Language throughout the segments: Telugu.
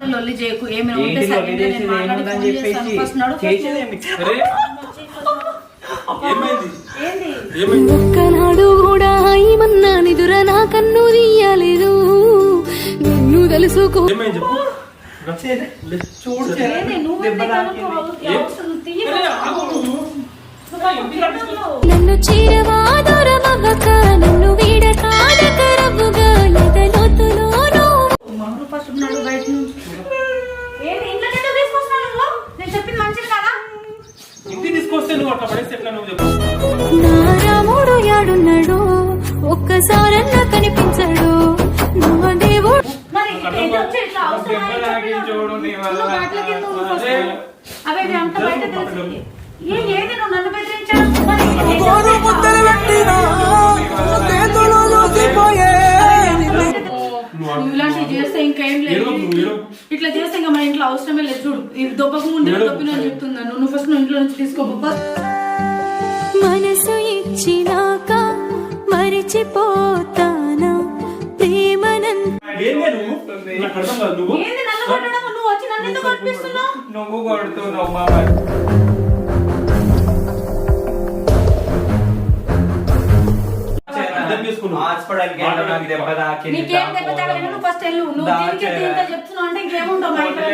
లొల్లి చేయకు ఏమైనా ఉంటే సరే నేను మాట్లాడి చేస్తాను. ఫస్ట్ నడు, ఒక్కనాడు కూడా ఏమన్నా నిదుర నా కన్ను తీయలేదు. నిన్ను తెలుసుకో ఏమైంది చెప్పు? చూడు అవే ఇవి అంతా బయట తెలిసి ఏ ఏది నువ్వు నన్ను బెదిరించావు? ఇలాంటివి చేస్తే ఇంకేం లేదు. ఇట్లా చేస్తే ఇంకా మన ఇంట్లో అవసరమే లేదు. చూడు ఇది దొబ్బకు ముందు. దొబ్బిన అని చెప్తున్నాను నువ్వు ఫస్ట్ నువ్వు ఇంట్లో నుంచి తీసుకో ఫస్ట్ మనసు ఇచ్చినాక ప్రేమనంత ఏందే నువ్వు నాకు అర్థం కాదు. నువ్వు? ఏంది నన్ను కొట్టడం? నువ్వు వచ్చి నన్ను ఎందుకు కనిపిస్తున్నావు నువ్వు కొడుతున్నావు మామ అర్థం చేసుకున్నావు. హాస్పిటల్కి వెళ్ళి నాకు దెబ్బ తాకింది నీకేం దెబ్బ తగలేదు నువ్వు ఫస్ట్ వెళ్ళు. నువ్వు దీనికి. దీంతో చెప్తున్నావు అంటే ఇంకేముంటావు మా ఇంట్లో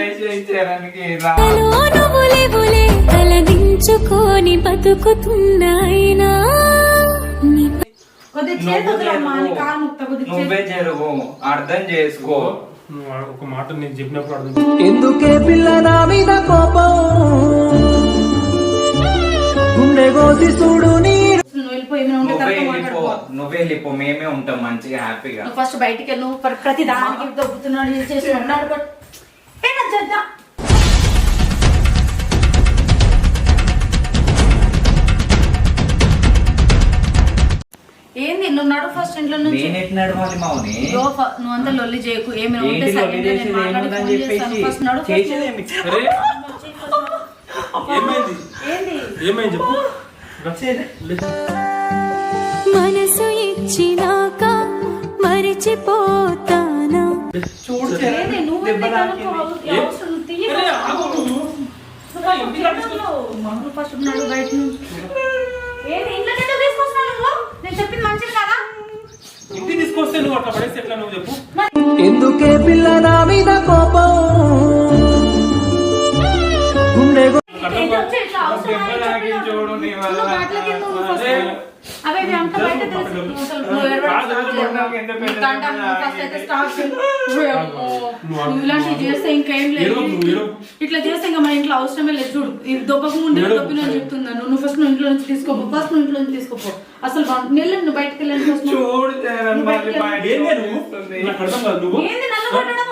తలదించుకొని బతుకుతున్నాయినా? నువ్వు జరుగు. అర్థం చేసుకో. ఒక మాట నేను చెప్పినప్పుడు అర్థం. ఎందుకే పిల్ల నా మీద కోపం? గుండె కోసి చూడు నీ నువ్వు వెళ్ళిపో మాట్లాడుకో. నువ్వే వెళ్ళిపో. మేమే ఉంటాం మంచిగా హ్యాపీగా. ఫస్ట్ బయటికి వెళ్ళు. నువ్వు ప్రతి దానికి దొబ్బుతున్నాడు చేసి ఉన్నాడు ఏంది? నువ్వు నడు ఫస్ట్ ఇంట్లో నుంచి. నువ్వు అంతా లొల్లి చేయకు. ఏమైనా ఉంటే నేను మాట్లాడి ఫోన్ ఫస్ట్ నడు, ఏమైంది? మనసు ఇచ్చినాక మరిచిపోతానా? చూడు నువ్వు ఫస్ట్ బయట నుంచి. ఏంది? ఇంట్లో నువ్వు? నేను చెప్పింది మంచిది కదా? ఇంటికి తీసుకొస్తే నువ్వు అట్లా పడేస్తే ఎట్లా నువ్వు చెప్పు. ఎందుకే పిల్ల నా మీద కోపం? గుండె ఇట్లా దెబ్బ అంతా బయట దెబ్బ ఇలాంటివి చేస్తే ఇంకేం లేదు. ఏడవకు నువ్వు, ఏడవకు. ఇట్లా చేస్తే ఇంకా మన ఇంట్లో అవసరమే లేదు. చూడు ఇది దొబ్బకు ముందు. దొబ్బిన అని చెప్తున్నాను నువ్వు ఫస్ట్ నువ్వు ఇంట్లో నుంచి తీసుకోపో ఫస్ట్ నువ్వు ఇంట్లో నుంచి తీసుకోపో. అసలు నెల్లు నువ్వు బయటకు నువ్వు. చూడు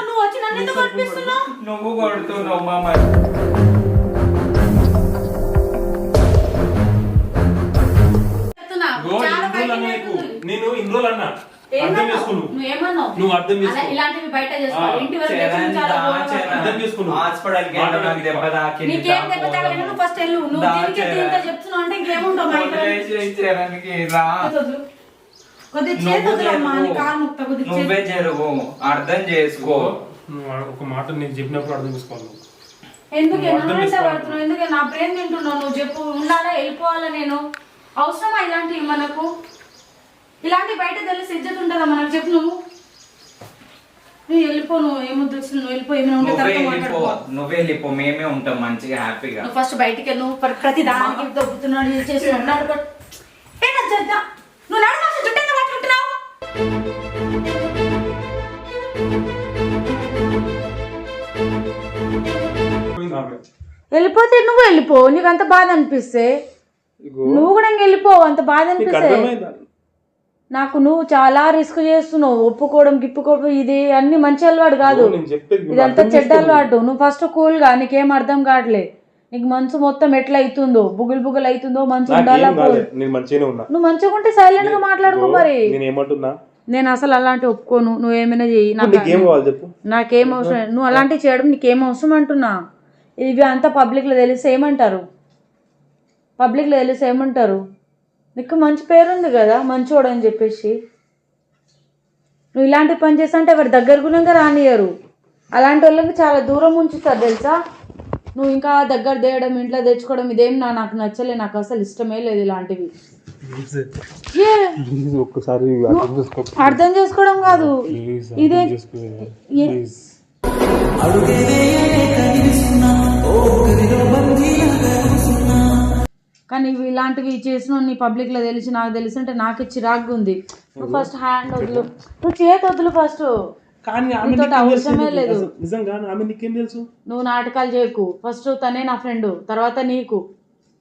నువ్వు వచ్చి నన్ను ఎందుకు కనిపిస్తున్నావు నువ్వు కొడుతున్నావు రోజులు అన్నా నీకు. జరుగుతుంది. నేను ఇన్ని రోజులు అన్నా అర్థం ఏమన్నావు? చేసుకో నువ్వు. నువ్వు ఏమన్నావు? నువ్వు అర్థం ఇలాంటివి బయట చేసుకోవాలి. ఇంటి వరకు. అర్థం చేసుకో నువ్వు. హాస్పిటల్కి వెళ్ళి నాకు దెబ్బ తాకింది నీకేం దెబ్బ నువ్వు ఫస్ట్ వెళ్ళు నువ్వు దీనికి. దీంతో చెప్తున్నావు అంటే ఇంకేముంటావు మా ఇంట్లో రా నువ్వు చేతులమ్మా నీ జరుగు. కాలు ముక్త కొద్దిగా నువ్వే చేతులు. జరుగు అర్థం చేసుకో నువ్వు ఒక మాట నేను చెప్పినప్పుడు అర్థం చేసుకోవాలి. ఎందుకే నువ్వు అర్థం నన్ను చేసుకోవాలి. పడుతున్నావు ఎందుకే నా బ్రెయిన్ తింటున్నావు నువ్వు చెప్పు ఉండాలా వెళ్ళిపోవాలా నేను అవసరమా ఇలాంటివి మనకు? ఇలాంటి బయట తెలిసి ఇజ్జత్ ఉంటుందా మనకు? చెప్పు నువ్వు. నువ్వు వెళ్ళిపో నువ్వు ఏముద్దు వచ్చి నువ్వు వెళ్ళిపో ఏమైనా ఉంటే నువ్వే తర్వాత వెళ్ళిపో. మాట్లాడుకో. నువ్వే వెళ్ళిపో మేమే ఉంటాం మంచిగా హ్యాపీగా. నువ్వు ఫస్ట్ బయటికి వెళ్ళు నువ్వు ప్ర- ప్రతి దానికి దొబ్బుతున్నాడు ఇది చేసి ఉన్నాడు బట్ ఏనా చేద్దాం నువ్వు నడు మాసం జుట్టు ఎందుకు పట్టుకుంటున్నావు? వెళ్ళిపోతే నువ్వు వెళ్ళిపో నీకు అంత బాధ అనిపిస్తే. నువ్వు కూడా వెళ్ళిపో అంత బాధ అనిపిస్తే. నాకు నువ్వు చాలా రిస్క్ చేస్తున్నావు ఒప్పుకోవడం గిప్పుకోవడం ఇది అన్ని మంచి అలవాటు కాదు. ఇదంతా చెడ్డ. అలవాటు. నువ్వు ఫస్ట్ కూల్గా నీకేం అర్థం కావట్లే. నీకు మనసు మొత్తం ఎట్లా అవుతుందో బుగులు బుగులు అవుతుందో మంచి ఉండాలా నువ్వు మంచిగా ఉంటే సైలెంట్గా మాట్లాడుకో మరి. నేను అసలు అలాంటి ఒప్పుకోను నువ్వు ఏమైనా చెయ్యి నాకు అవసరం. నువ్వు అలాంటివి చేయడం నీకేం అవసరం అంటున్నా. ఇవి అంతా పబ్లిక్లో తెలిస్తే ఏమంటారు? పబ్లిక్లో తెలిస్తే ఏమంటారు? నీకు మంచి పేరుంది కదా మంచోడు అని చెప్పేసి. నువ్వు ఇలాంటి పని చేస్తా అంటే ఎవరి దగ్గర గుణంగా రానియరు అలాంటి వాళ్ళకి చాలా దూరం ఉంచుతారు తెలుసా? నువ్వు ఇంకా దగ్గర తేయడం ఇంట్లో తెచ్చుకోవడం ఇదేం నా నాకు నచ్చలే నాకు అసలు ఇష్టమే లేదు ఇలాంటివి. ఏ, ప్లీజ్ ఒక్కసారి అర్థం చేసుకో అర్థం చేసుకోవడం కాదు. ప్లీజ్ ఇదే ప్లీజ్. కానీ ఇవి ఇలాంటివి చేసిన నీ పబ్లిక్లో తెలిసి నాకు తెలిసి అంటే నాకు చిరాగ్గా ఉంది నువ్వు ఫస్ట్ హ్యాండ్ వదులు. నువ్వు చేతి వదులు ఫస్ట్ అవసరమే? లేదు. తెలుసు? నువ్వు నాటకాలు చేయకు. ఫస్ట్ తనే నా ఫ్రెండ్ తర్వాత నీకు.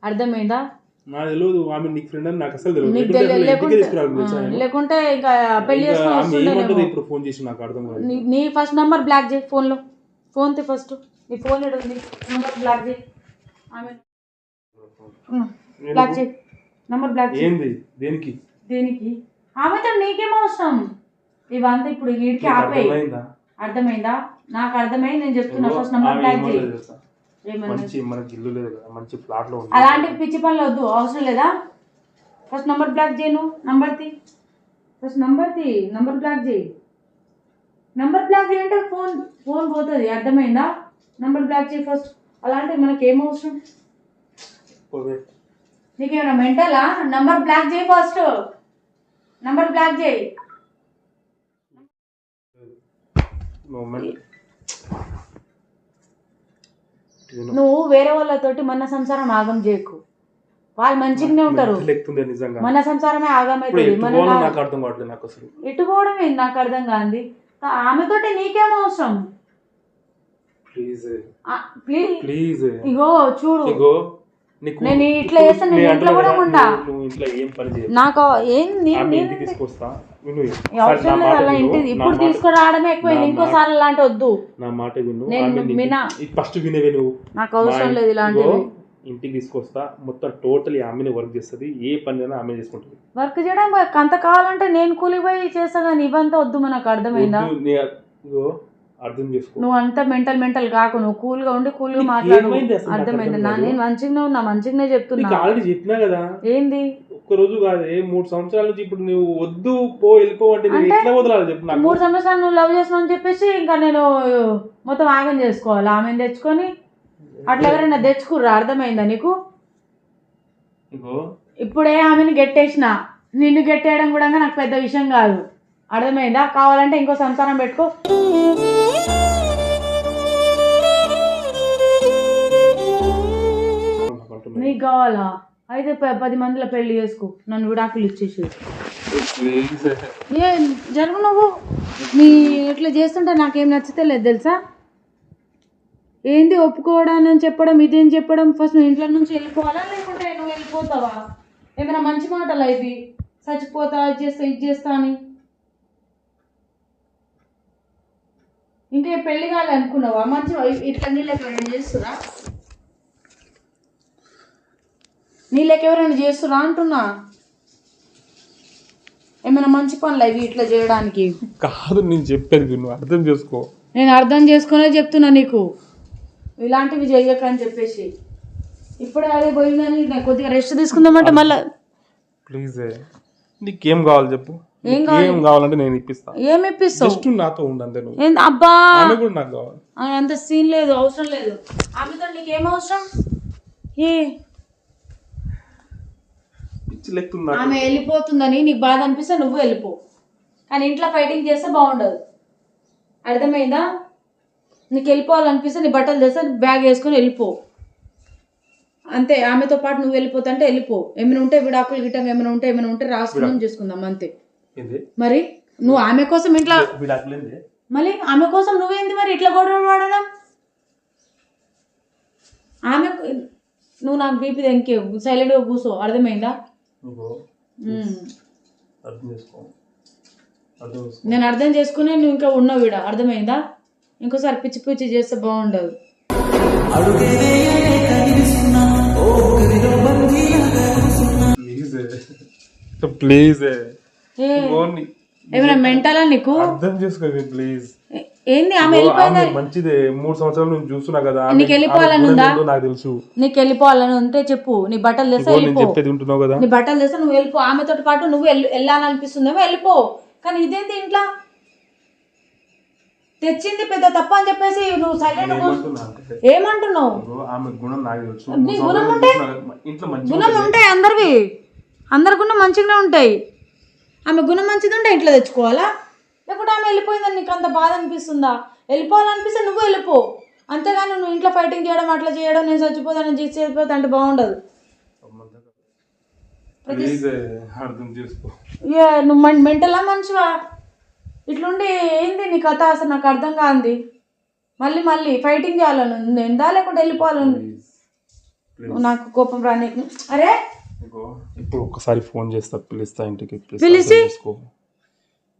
అర్థమైందా? నాకు తెలియదు ఆమె నీకు ఫ్రెండ్ అని నాకు అసలు తెలియదు నీకు లేకుంటే ఇంకా పెళ్ళి ఇంకా చేసుకుని ఆమె ఏమంటది వస్తుండేనేమో ఇప్పుడు ఫోన్ చేసి నాకు అర్థం కాదు నీ ఫస్ట్ నంబర్ బ్లాక్ చేయి ఫోన్లో ఫోన్ తే ఫస్ట్ నీ ఫోన్ ఎక్కడ ఉంది నంబర్ బ్లాక్ చేయి. ఆమె బ్లాక్ చేయి నంబర్ బ్లాక్ ఏంది? దేనికి? దేనికి? ఆమెతో నీకేం అవసరం? ఇవంతా ఇప్పుడు వీడికి ఆపేయి. అర్థమైందా? నాకు అర్థమైంది నేను చెప్తున్నా. ఫస్ట్ నంబర్ బ్లాక్ చేయి మంచి మనకి ఇల్లు లేదు కదా మంచి ఫ్లాట్లో ఉంది. అలాంటి పిచ్చి పనులు వద్దు అవసరం లేదా? ఫస్ట్ నంబర్ బ్లాక్ చేయను నంబర్ తీ ఫస్ట్ నంబర్ తీ నంబర్ బ్లాక్ చేయి నంబర్ బ్లాక్ చేయంటే ఫోన్ ఫోన్ పోతుంది అర్థమైందా? నంబర్ బ్లాక్ చేయి ఫస్ట్ అలాంటి మనకి అవసరం. నీకేమైనా మెంటలా? నంబర్ బ్లాక్ చేయి ఫస్ట్ నంబర్ బ్లాక్ చేయి. నువ్వు వేరే వాళ్ళతోటి మన సంసారం ఆగం చేయకు. వాళ్ళు మంచిగానే ఉంటారు. మన సంసారమే అసలు. ఎట్టుకోవడం ఏంది? నాకు అర్థం కాంది. ఆమెతోటి నీకేం అవసరం? ప్లీజ్ ప్లీజ్ ఇగో చూడు. ఇగో. నేను ఇట్లా ఇప్పుడు చేస్తే నేను ఇంట్లో కూడా ఉండా. నాకు ఏం విను అవసరం లేదు అలా విను, నా ఇప్పుడు తీసుకురావడమే ఎక్కువైంది. ఇంకోసారి అలాంటి వద్దు. నా మాట విను. నేను వినా. ఫస్ట్ వినేవే నువ్వు. నాకు అవసరం లేదు ఇలాంటివి. ఇంటికి తీసుకొస్తా. మొత్తం టోటల్ ఆమెనే వర్క్ చేస్తుంది. ఏ పని అయినా ఆమె చేసుకుంటుంది. వర్క్ చేయడం అంత కావాలంటే నేను కూలికి పోయి చేస్తా కానీ ఇవంతా వద్దు మనకు అర్థమైందా? అర్థం చేసుకో. నువ్వు అంత మెంటల్ మెంటల్ కాకు నువ్వు కూల్గా ఉండి కూల్గా నీకు మాట్లాడు. అర్థమైంది? నా. నేను మంచిగానే ఉన్నా మంచిగానే చెప్తున్నా. ఆల్రెడీ చెప్పినా కదా? ఏంది? ఒక్క రోజు కాదే మూడు సంవత్సరాల నుంచి ఇప్పుడు నువ్వు వద్దు పో వెళ్ళిపో అంటే ఎట్లా వదలాలి చెప్పు నాకు? మూడు సంవత్సరాలు నువ్వు లవ్ చేస్తున్నావు అని చెప్పేసి ఇంకా నేను మొత్తం ఆగం చేసుకోవాలి. ఆమెను తెచ్చుకొని అట్లా ఎవరైనా తెచ్చుకుర్రా? అర్థమైందా నీకు? ఇప్పుడే ఆమెను గెట్టేసిన. నిన్ను గెట్టేయడం కూడా నాకు పెద్ద విషయం కాదు. అర్థమైందా? కావాలంటే ఇంకో సంసారం పెట్టుకో. నీకు కావాలా అయితే ప- పది మందిలో పెళ్ళి చేసుకో. నన్ను విడాకులు ఇచ్చేసి ఏ? జరుగు నువ్వు. నీ ఇట్లా చేస్తుంటే నాకేం నచ్చితే లేదు తెలుసా? ఏంది ఒప్పుకోవడం అని చెప్పడం ఇదేం చెప్పడం? ఫస్ట్ నువ్వు ఇంట్లో నుంచి వెళ్ళిపోవాలా? లేకుంటే నువ్వు వెళ్ళిపోతావా? ఏమైనా మంచి మాటలు ఇవి? చచ్చిపోతా ఇది చేస్తా ఇది చేస్తా అని. ఇంకే పెళ్ళి కాలే అనుకున్నావా? మంచి ఇట్లా నీళ్ళకి చేస్తున్నా చేస్తురా నీళ్ళకి ఎవరైనా చేస్తురా అంటున్నా? ఏమైనా మంచి పనులు ఇవి ఇట్లా చేయడానికి? కాదు నేను చెప్పేది విను అర్థం చేసుకో. నేను అర్థం చేసుకునే చెప్తున్నా నీకు. ఇలాంటివి చెయ్యకని చెప్పేసి. ఇప్పుడే అదే పోయిందని కొద్దిగా రెస్ట్ తీసుకుందామంటే మళ్ళీ ప్లీజ్. నీకేం కావాలి చెప్పు? ఏం? ఏం కావాలంటే నేను ఇప్పిస్తా. ఏమి ఇప్పిస్తావు? జస్ట్ నాతో ఉండు అంతే నువ్వు. అబ్బా! ఆమె కూడా నాకు కావాలి. అంత సీన్ లేదు అవసరం లేదు. ఆమెతో నీకేం అవసరం? ఏ? పిచ్చి ఆమె వెళ్ళిపోతుందని నీకు బాధ అనిపిస్తే నువ్వు వెళ్ళిపో. కానీ ఇంట్లో ఫైటింగ్ చేస్తే బాగుండదు. అర్థమైందా? నీకు వెళ్ళిపోవాలనిపిస్తే నీ బట్టలు తెస్తే బ్యాగ్ వేసుకొని వెళ్ళిపో. అంతే ఆమెతో పాటు నువ్వు వెళ్ళిపోతా అంటే వెళ్ళిపో. ఏమైనా ఉంటే విడాకులు గిట్టం ఏమైనా ఉంటే ఏమైనా ఉంటే రాసుకుందాం చేసుకుందాం అంతే. మరి నువ్వు ఆమె కోసం ఇంట్లో మళ్ళీ ఆమె కోసం నువ్వేంది మరి ఇట్లా గొడవ పడడం? ఆమె నువ్వు నాకు బీపీ ఇంకే సైలెంట్గా కూర్చో. అర్థమైందా? నువ్వు ఉమ్. అర్థం చేసుకో. అర్థం చేసుకో. నేను అర్థం చేసుకునే నువ్వు ఇంకా ఉన్నావు ఈడ అర్థమైందా? ఇంకోసారి పిచ్చి పిచ్చి చేస్తే బాగుండదు. ప్లీజ్. ఏమైనా మెంటలా నీకు? అర్థం చేసుకోండి ప్లీజ్. ఏంది? ఆమె వెళ్ళిపోయిందా? మంచిదే. మూడు సంవత్సరాలు నేను చూస్తున్నా కదా. నీకు వెళ్ళిపోవాలని ఉందా? నాకు తెలుసు. నీకు వెళ్ళిపోవాలని ఉంటే చెప్పు. నీ బట్టలు తెస్తే వెళ్ళిపో. చెప్పేది ఉంటున్నావు కదా. నీ బట్టలు తెస్తే నువ్వు వెళ్ళిపో. ఆమెతో పాటు నువ్వు వెళ్ళి వెళ్ళాలనిపిస్తుందేమో వెళ్ళిపో. కానీ ఇదేంటి ఇంట్లో? తెచ్చింది పెద్ద తప్ప అని చెప్పేసి నువ్వు సైలెంట్ ఏమంటున్నావు? గుణం నీ గుణం ఉంటాయి అందరివి. అందరి గుణం మంచిగానే ఉంటాయి. ఆమె గుణం మంచిది ఉంటే ఇంట్లో తెచ్చుకోవాలా? లేకుంటే ఆమె వెళ్ళిపోయిందని నీకు అంత బాధ అనిపిస్తుందా? వెళ్ళిపోవాలనిపిస్తే నువ్వు వెళ్ళిపో. అంతేగాని నువ్వు ఇంట్లో ఫైటింగ్ చేయడం అట్లా చేయడం నేను చచ్చిపోతాను జీతి చచ్చిపోతా అంటే బాగుండదు. నువ్వు మెంటలా మనిషివా ఇట్లుండి ఏంది నీ కథ? అసలు నాకు అర్థం కాంది. మళ్ళీ మళ్ళీ ఫైటింగ్ చేయాలని ఉంది. ఎందా లేకుంటే వెళ్ళిపోవాలని నాకు కోపం రాని అరే! ఇప్పుడు ఒక్కసారి ఫోన్ చేస్తా పిలుస్తా ఇంటికి పిలిచి?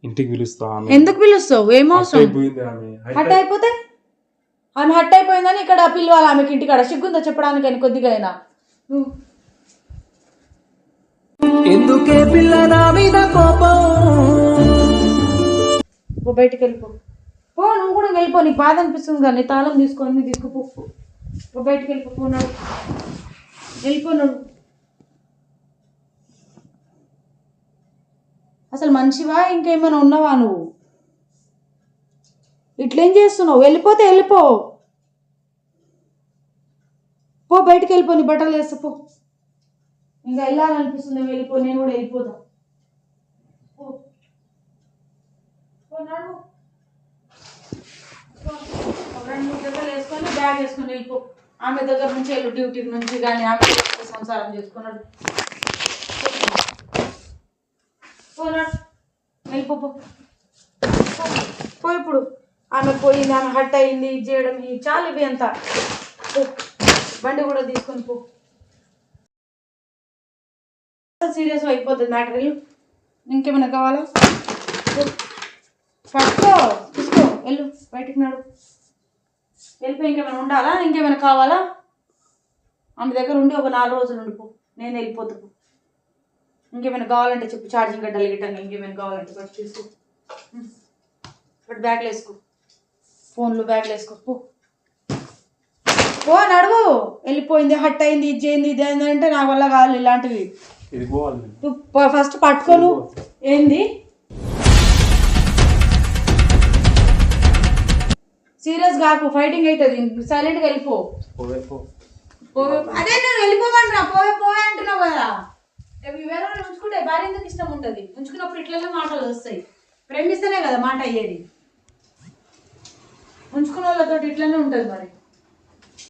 ఇంటికి పిలుస్తా ఆమె ఎందుకు పిలుస్తావు? ఏం అవసరం? అయిపోయింది ఆమె. హట్ అయిపోతే? ఆమె హట్ అయిపోయిందని ఇక్కడ పిలవాలి. ఆమెకి ఇంటికాడ సిగ్గుందో చెప్పడానికి అని కొద్దిగా అయినా? నువ్వు ఎందుకే పిల్ల నా మీద కోపం? పో బయటికి వెళ్ళిపో పో నువ్వు కూడా వెళ్ళిపో. నీకు బాధ అనిపిస్తుంది కానీ తాళం తీసుకొని నీ తీసుకుపో బయటికి వెళ్ళిపో పోనాడు వెళ్ళిపోనాడు అసలు మంచివా ఇంకేమైనా ఉన్నావా నువ్వు? ఇట్లేం చేస్తున్నావు? వెళ్ళిపోతే వెళ్ళిపో. పో బయటికి వెళ్ళిపో నీ బట్టలు వేసపో పో. ఇంకా వెళ్ళాలనిపిస్తుంది వెళ్ళిపో నేను కూడా వెళ్ళిపోదా ఒక రెండు జతలు వేసుకొని బ్యాగ్ వేసుకొని వెళ్ళిపో. ఆమె దగ్గర నుంచి వెళ్ళు డ్యూటీ నుంచి కానీ ఆమె సంసారం చేసుకున్నాడు. పోనాడు వెళ్ళిపో పో. ఇప్పుడు. ఆమె పోయింది ఆమె హట్ అయింది ఇది చేయడం ఇది చాలు ఇవి అంతా. పో. బండి కూడా తీసుకొని పో. సీరియస్ అయిపోతుంది మ్యాటర్ ఇంకేమైనా కావాలా? పో. పట్టుకో తీసుకో వెళ్ళు. బయటికి నాడు. వెళ్ళిపోయి ఇంకేమైనా ఉండాలా? ఇంకేమైనా కావాలా? ఆమె దగ్గర ఉండి ఒక నాలుగు రోజులు ఉండిపో. నేను వెళ్ళిపోతా ఇంకేమైనా కావాలంటే చెప్పు ఛార్జింగ్ గడ్డలు గిట్టండి ఇంకేమైనా కావాలంటే పట్టు తీసుకో. ఉం. పట్టు బ్యాగ్లో వేసుకో. ఫోన్లు బ్యాగ్లో వేసుకో. పో. పో నడువు. వెళ్ళిపోయింది హట్ అయింది ఇది చేయింది ఇది అయింది అంటే నా వల్ల కావాలి ఇలాంటివి. ఫస్ట్ పట్టుకోను. ఏంది? సీరియస్ కాకు ఫైటింగ్ అవుతుంది సైలెంట్గా వెళ్ళిపో. పోవే పో. అదే నేను వెళ్ళిపోమంటున్నా. పోవే పోవే అంటున్నావు కదా. ఇవి వేరే ఉంచుకుంటే భార్య ఎందుకు ఇష్టం ఉంటుంది? ఉంచుకున్నప్పుడు ఇట్లనే మాటలు వస్తాయి. ప్రేమిస్తేనే కదా మాట అయ్యేది. ఉంచుకున్న వాళ్ళతో ఇట్లనే ఉంటుంది మరి.